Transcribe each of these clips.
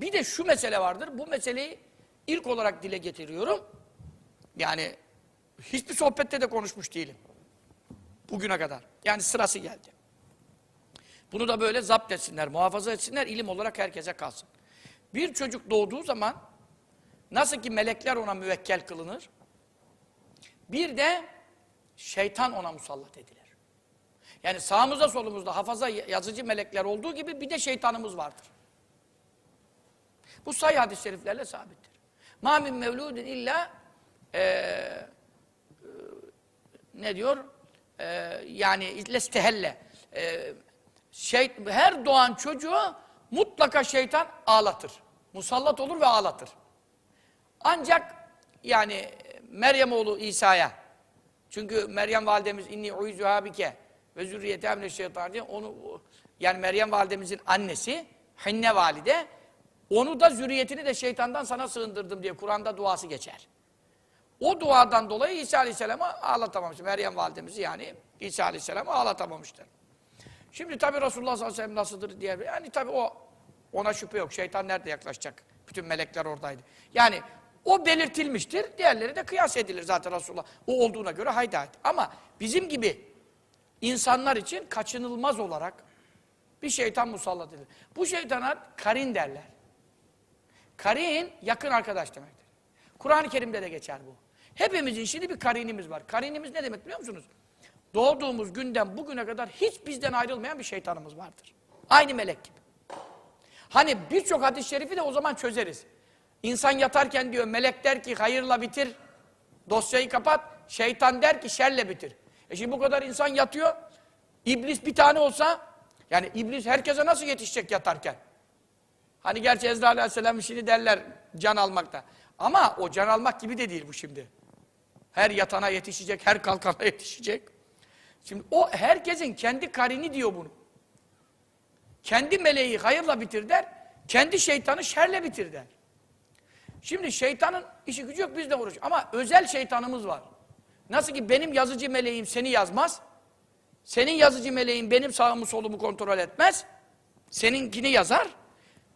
bir de şu mesele vardır. Bu meseleyi ilk olarak dile getiriyorum. Yani hiçbir sohbette de konuşmuş değilim. Bugüne kadar. Yani sırası geldi. Bunu da böyle zapt etsinler, muhafaza etsinler, ilim olarak herkese kalsın. Bir çocuk doğduğu zaman nasıl ki melekler ona müvekkel kılınır, bir de şeytan ona musallat edilir. Yani sağımızda solumuzda hafaza yazıcı melekler olduğu gibi bir de şeytanımız vardır. Bu sayı hadis-i şeriflerle sabittir. Ma min mevludin illa e, e, ne diyor? E, yani lestehelle. E, şey, her doğan çocuğu mutlaka şeytan ağlatır. Musallat olur ve ağlatır. Ancak yani Meryem oğlu İsa'ya çünkü Meryem validemiz inni uizuha bike ve zürriyete mineşşeytan diye onu yani Meryem validemizin annesi Hinne valide onu da zürriyetini de şeytandan sana sığındırdım diye Kur'an'da duası geçer. O duadan dolayı İsa Aleyhisselam'ı ağlatamamış. Meryem validemizi yani İsa Aleyhisselam'ı ağlatamamıştır. Şimdi tabi Resulullah sallallahu aleyhi ve sellem nasıldır diye. Yani tabi o ona şüphe yok. Şeytan nerede yaklaşacak? Bütün melekler oradaydı. Yani o belirtilmiştir. Diğerleri de kıyas edilir zaten Resulullah. O olduğuna göre haydi. Ama bizim gibi insanlar için kaçınılmaz olarak bir şeytan musallat edilir. Bu şeytana karin derler. Karin yakın arkadaş demektir. Kur'an-ı Kerim'de de geçer bu. Hepimizin şimdi bir karinimiz var. Karinimiz ne demek biliyor musunuz? Doğduğumuz günden bugüne kadar hiç bizden ayrılmayan bir şeytanımız vardır. Aynı melek gibi. Hani birçok hadis-i şerifi de o zaman çözeriz. İnsan yatarken diyor melek der ki hayırla bitir, dosyayı kapat. Şeytan der ki şerle bitir. E şimdi bu kadar insan yatıyor. İblis bir tane olsa, yani iblis herkese nasıl yetişecek yatarken? Hani gerçi Ezra Aleyhisselam işini derler can almakta. Ama o can almak gibi de değil bu şimdi. Her yatana yetişecek, her kalkana yetişecek. Şimdi o herkesin kendi karini diyor bunu. Kendi meleği hayırla bitir der, kendi şeytanı şerle bitir der. Şimdi şeytanın işi gücü yok bizle uğraş. Ama özel şeytanımız var. Nasıl ki benim yazıcı meleğim seni yazmaz, senin yazıcı meleğin benim sağımı solumu kontrol etmez, seninkini yazar,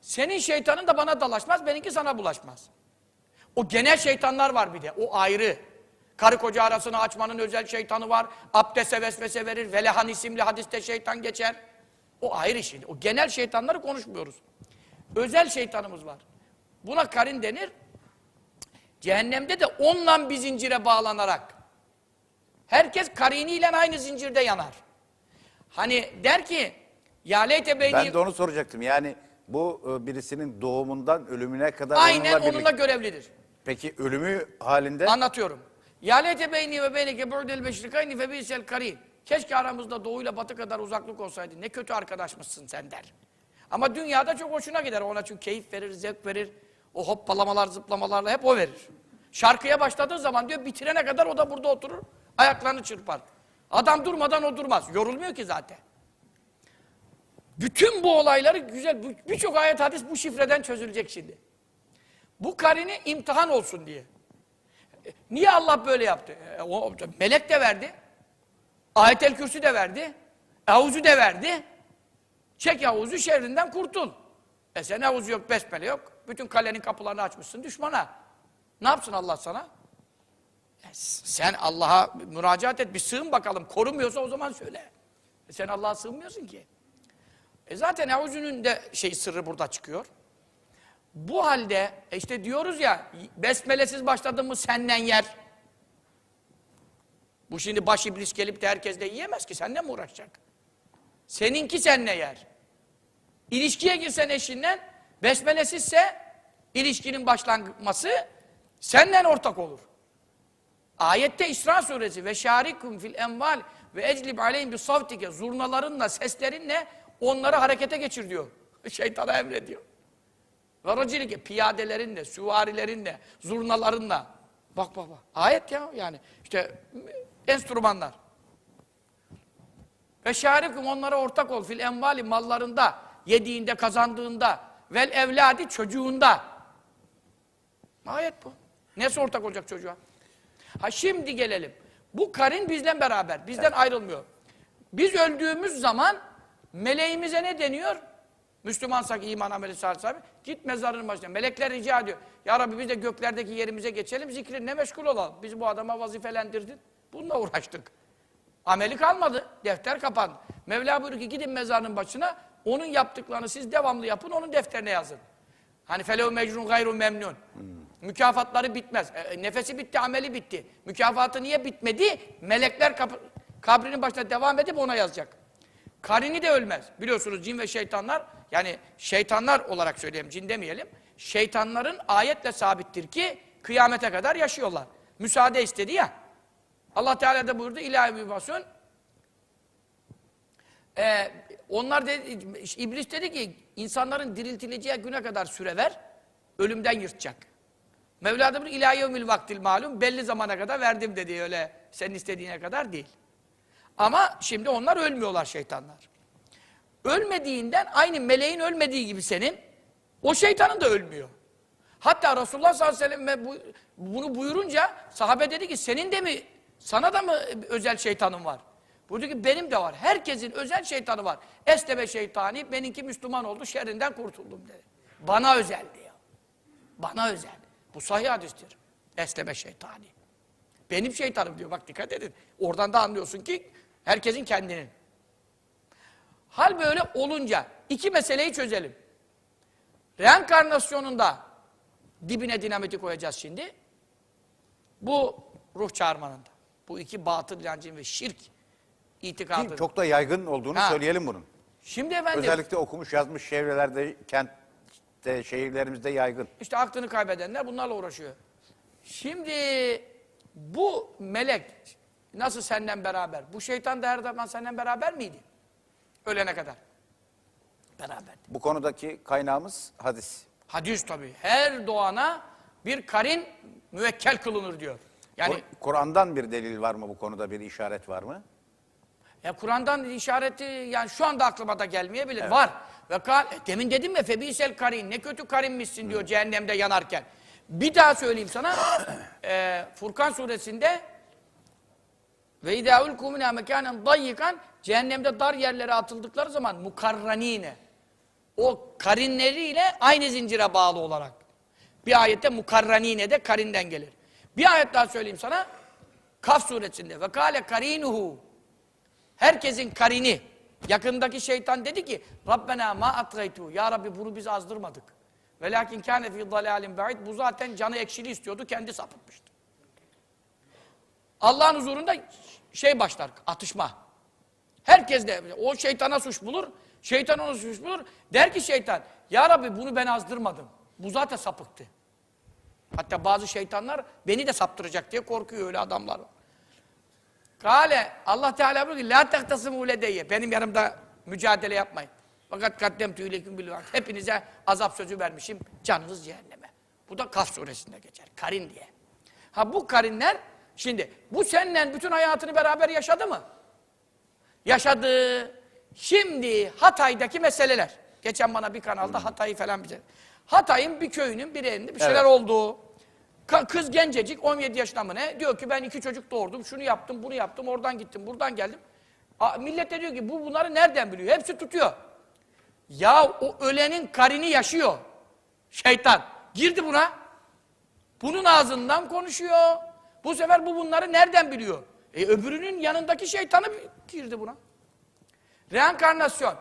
senin şeytanın da bana dalaşmaz, benimki sana bulaşmaz. O genel şeytanlar var bir de, o ayrı. Karı koca arasını açmanın özel şeytanı var, abdeste vesvese verir, Velehan isimli hadiste şeytan geçer. O ayrı şimdi, o genel şeytanları konuşmuyoruz. Özel şeytanımız var. Buna karin denir. Cehennemde de onunla bir zincire bağlanarak. Herkes kariniyle aynı zincirde yanar. Hani der ki, ya leyte beyni... Ben de onu soracaktım. Yani bu e, birisinin doğumundan ölümüne kadar Aynen onunla onunla birlikte. görevlidir. Peki ölümü halinde Anlatıyorum. Ya leyte beyni ve beyneke bu'del meşrikayni fe bi'sel karin. Keşke aramızda doğuyla batı kadar uzaklık olsaydı. Ne kötü arkadaşmışsın sen der. Ama dünyada çok hoşuna gider. Ona çünkü keyif verir, zevk verir. O hoppalamalar, zıplamalarla hep o verir. Şarkıya başladığı zaman diyor bitirene kadar o da burada oturur. Ayaklarını çırpar. Adam durmadan o durmaz. Yorulmuyor ki zaten. Bütün bu olayları güzel, birçok ayet hadis bu şifreden çözülecek şimdi. Bu karini imtihan olsun diye. E, Niye Allah böyle yaptı? E, melek de verdi. Ayetel Kürsü de verdi. Evuzu de verdi. Çek Evuzu şerrinden kurtul. E sen Evuzu yok, besmele yok. Bütün kalenin kapılarını açmışsın düşmana. Ne yapsın Allah sana? E, sen Allah'a müracaat et, bir sığın bakalım. Korumuyorsa o zaman söyle. E sen Allah'a sığınmıyorsun ki. E zaten Evuzu'nun de şey sırrı burada çıkıyor. Bu halde e işte diyoruz ya besmelesiz başladın mı senden yer. Bu şimdi baş iblis gelip de herkes de yiyemez ki seninle mi uğraşacak? Seninki seninle yer. İlişkiye girsen eşinden besmelesizse ilişkinin başlanması senden ortak olur. Ayette İsra suresi ve şarikum fil enval ve eclib aleyhim bi savtike zurnalarınla seslerinle onları harekete geçir diyor. Şeytana emrediyor. Ve racilike piyadelerinle, süvarilerinle, zurnalarınla. Bak bak bak. Ayet ya yani. işte enstrümanlar. Ve şarikum onlara ortak ol fil envali mallarında, yediğinde, kazandığında, vel evladi çocuğunda. Ayet bu. Nasıl ortak olacak çocuğa? Ha şimdi gelelim. Bu karin bizden beraber, bizden ayrılmıyor. Biz öldüğümüz zaman meleğimize ne deniyor? Müslümansak iman ameli salih sahibi. Git mezarının başına. Melekler rica ediyor. Ya Rabbi biz de göklerdeki yerimize geçelim. Zikrinle meşgul olalım. Biz bu adama vazifelendirdin. Bununla uğraştık. Ameli kalmadı. Defter kapandı. Mevla buyuruyor ki gidin mezarının başına. Onun yaptıklarını siz devamlı yapın. Onun defterine yazın. Hani felev mecrun gayru memnun. Mükafatları bitmez. E, nefesi bitti, ameli bitti. Mükafatı niye bitmedi? Melekler kapı, kabrinin başına devam edip ona yazacak. Karini de ölmez. Biliyorsunuz cin ve şeytanlar, yani şeytanlar olarak söyleyeyim, cin demeyelim. Şeytanların ayetle sabittir ki kıyamete kadar yaşıyorlar. Müsaade istedi ya. Allah Teala da buyurdu ilahi mübasyon. Ee, onlar dedi, iblis dedi ki insanların diriltileceği güne kadar süre ver, ölümden yırtacak. Mevla da bunu ilahi vaktil malum belli zamana kadar verdim dedi öyle senin istediğine kadar değil. Ama şimdi onlar ölmüyorlar şeytanlar. Ölmediğinden aynı meleğin ölmediği gibi senin o şeytanın da ölmüyor. Hatta Resulullah sallallahu aleyhi ve sellem bu- bunu buyurunca sahabe dedi ki senin de mi sana da mı özel şeytanın var? Buyurdu ki benim de var. Herkesin özel şeytanı var. Estebe şeytani benimki Müslüman oldu şerrinden kurtuldum dedi. Bana özel diyor. Bana özel. Bu sahih hadistir. Esleme şeytani. Benim şeytanım diyor. Bak dikkat edin. Oradan da anlıyorsun ki herkesin kendinin. Hal böyle olunca iki meseleyi çözelim. Reenkarnasyonunda dibine dinamiti koyacağız şimdi. Bu ruh çağırmanında. Bu iki batıl inancın ve şirk itikadı. Çok da yaygın olduğunu Ha. söyleyelim bunun. Şimdi efendim Özellikle okumuş yazmış çevrelerde, kentte, şehirlerimizde yaygın. İşte aklını kaybedenler bunlarla uğraşıyor. Şimdi bu melek nasıl senden beraber? Bu şeytan da her zaman senden beraber miydi? Ölene kadar. Beraberdi. Bu konudaki kaynağımız hadis. Hadis tabii. Her doğana bir karin müvekkel kılınır diyor. Yani Kur- Kur'an'dan bir delil var mı bu konuda bir işaret var mı? ya Kur'an'dan işareti yani şu anda aklıma da gelmeyebilir. Var. Ve kal, e, demin dedim ya febisel karin ne kötü karinmişsin diyor cehennemde yanarken. Bir daha söyleyeyim sana. e, Furkan suresinde ve idâ ulkû minâ mekânen dayyikan cehennemde dar yerlere atıldıkları zaman mukarranine o karinleriyle aynı zincire bağlı olarak. Bir ayette mukarranine de karinden gelir. Bir ayet daha söyleyeyim sana. Kaf suresinde ve kâle karinuhu Herkesin karini, yakındaki şeytan dedi ki Rabbena ma atgaytu. Ya Rabbi bunu biz azdırmadık. Velakin kâne fî dalâlim ba'id. Bu zaten canı ekşili istiyordu, kendi sapıtmıştı. Allah'ın huzurunda şey başlar, atışma. Herkes de o şeytana suç bulur, şeytan ona suç bulur. Der ki şeytan, Ya Rabbi bunu ben azdırmadım. Bu zaten sapıktı. Hatta bazı şeytanlar beni de saptıracak diye korkuyor öyle adamlar. Kale Allah Teala buyuruyor ki la tehtasımû ledeyye. Benim yanımda mücadele yapmayın. Fakat kaddem tüyleküm bil. Hepinize azap sözü vermişim. Canınız cehenneme. Bu da Kaf suresinde geçer. Karin diye. Ha bu karinler şimdi bu seninle bütün hayatını beraber yaşadı mı? Yaşadı. Şimdi Hatay'daki meseleler. Geçen bana bir kanalda Hatay'ı falan bize. Hatay'ın bir köyünün bir elinde bir şeyler Evet. oldu. Ka- Kız gencecik 17 yaşında mı ne? Diyor ki ben iki çocuk doğurdum. Şunu yaptım, bunu yaptım. Oradan gittim, buradan geldim. A, millet de diyor ki bu bunları nereden biliyor? Hepsi tutuyor. Ya o ölenin karini yaşıyor. Şeytan. Girdi buna. Bunun ağzından konuşuyor. Bu sefer bu bunları nereden biliyor? E öbürünün yanındaki şeytanı girdi buna. Reenkarnasyon.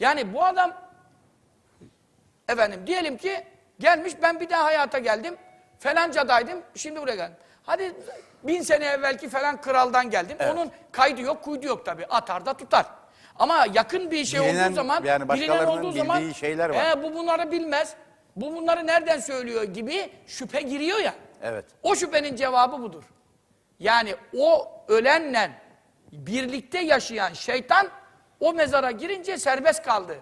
Yani bu adam efendim diyelim ki gelmiş ben bir daha hayata geldim. Felancadaydım şimdi buraya geldim. Hadi bin sene evvelki falan kraldan geldim. Onun kaydı yok kuydu yok tabi. Atar da tutar. Ama yakın bir şey Bilinen, olduğu zaman, yani bilinen olduğu zaman, şeyler var. "E, bu bunları bilmez. Bu bunları nereden söylüyor gibi şüphe giriyor ya. Evet. O şüphenin cevabı budur. Yani o ölenle birlikte yaşayan şeytan o mezara girince serbest kaldı.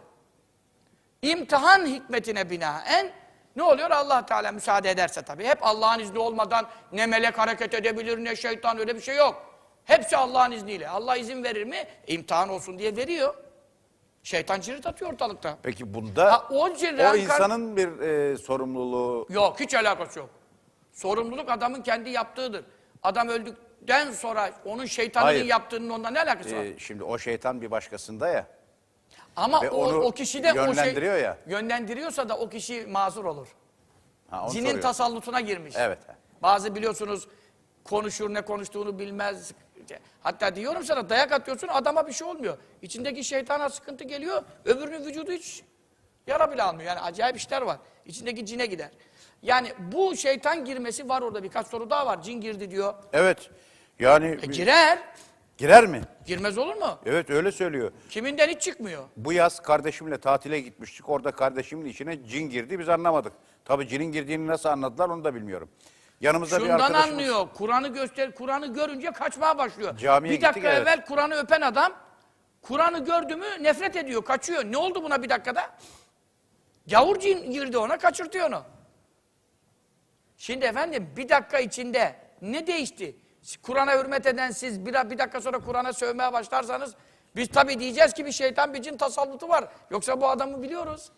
İmtihan hikmetine binaen ne oluyor? Allah Teala müsaade ederse tabii. Hep Allah'ın izni olmadan ne melek hareket edebilir ne şeytan öyle bir şey yok. Hepsi Allah'ın izniyle. Allah izin verir mi? İmtihan olsun diye veriyor. Şeytan cirit atıyor ortalıkta. Peki bunda Ha, o o, insanın bir e, sorumluluğu Yok hiç alakası yok. Sorumluluk adamın kendi yaptığıdır. Adam öldükten sonra onun şeytanının Hayır. yaptığının ondan ne alakası var? e, şimdi o şeytan bir başkasında ya. Ama Ve o, onu o kişi de o şey yönlendiriyor ya. yönlendiriyorsa da o kişi mazur olur. Ha, onu Cinin soruyor. tasallutuna girmiş. Evet. Bazı biliyorsunuz konuşur ne konuştuğunu bilmez. Hatta diyorum sana dayak atıyorsun adama bir şey olmuyor. İçindeki şeytana sıkıntı geliyor. Öbürünün vücudu hiç yara bile almıyor. Yani acayip işler var. İçindeki cine gider. Yani bu şeytan girmesi var orada birkaç soru daha var. Cin girdi diyor. Evet. Yani E, girer. girer mi? Girmez olur mu? Evet öyle söylüyor. Kiminden hiç çıkmıyor. Bu yaz kardeşimle tatile gitmiştik. Orada kardeşimin içine cin girdi. Biz anlamadık. Tabii cinin girdiğini nasıl anladılar onu da bilmiyorum. Yanımızda bir Şundan arkadaşımız. anlıyor. Kur'an'ı göster, Kur'an'ı görünce kaçmaya başlıyor. Camiye bir dakika gittik, evet. evvel Kur'an'ı öpen adam Kur'an'ı gördü mü nefret ediyor, kaçıyor. Ne oldu buna bir dakikada? Gavur cin girdi ona, kaçırtıyor onu. Şimdi efendim bir dakika içinde ne değişti? Kur'an'a hürmet eden siz bir, bir dakika sonra Kur'an'a sövmeye başlarsanız biz tabii diyeceğiz ki bir şeytan bir cin tasallutu var. Yoksa bu adamı biliyoruz.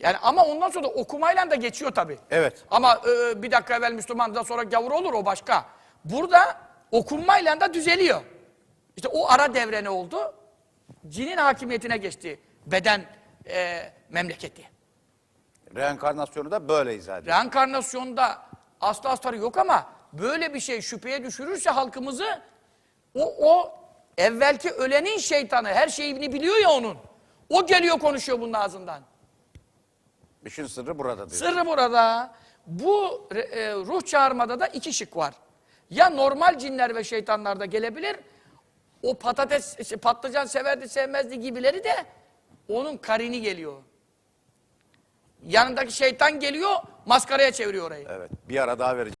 Yani ama ondan sonra da okumayla da geçiyor tabii. Evet. Ama e, bir dakika evvel Müslüman da sonra gavur olur o başka. Burada okunmayla da düzeliyor. İşte o ara devre ne oldu? Cinin hakimiyetine geçti beden e, memleketi. Reenkarnasyonu da böyle izah ediyor. Reenkarnasyonda aslı astarı yok ama böyle bir şey şüpheye düşürürse halkımızı o, o evvelki ölenin şeytanı her şeyini biliyor ya onun. O geliyor konuşuyor bunun ağzından. İşin sırrı burada diyor. Sırrı burada. Bu re- e, ruh çağırmada da iki şık var. Ya normal cinler ve şeytanlar da gelebilir. O patates, şey, patlıcan severdi sevmezdi gibileri de onun karini geliyor. Yanındaki şeytan geliyor maskaraya çeviriyor orayı. Evet. Bir ara daha vereceğim.